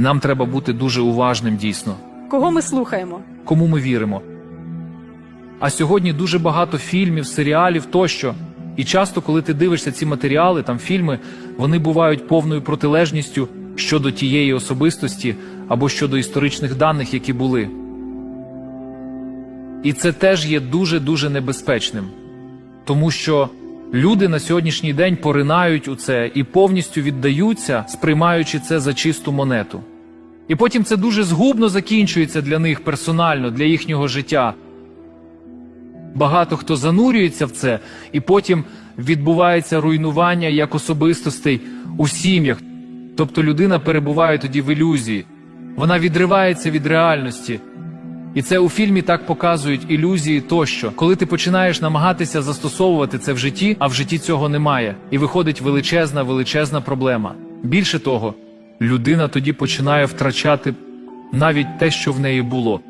І нам треба бути дуже уважним дійсно, Кого ми слухаємо? кому ми віримо. А сьогодні дуже багато фільмів, серіалів тощо. І часто, коли ти дивишся ці матеріали, там фільми, вони бувають повною протилежністю щодо тієї особистості або щодо історичних даних, які були. І це теж є дуже-дуже небезпечним, тому що люди на сьогоднішній день поринають у це і повністю віддаються, сприймаючи це за чисту монету. І потім це дуже згубно закінчується для них персонально, для їхнього життя. Багато хто занурюється в це, і потім відбувається руйнування як особистостей у сім'ях. Тобто людина перебуває тоді в ілюзії, вона відривається від реальності. І це у фільмі так показують ілюзії тощо, коли ти починаєш намагатися застосовувати це в житті, а в житті цього немає, і виходить величезна, величезна проблема. Більше того, людина тоді починає втрачати навіть те, що в неї було.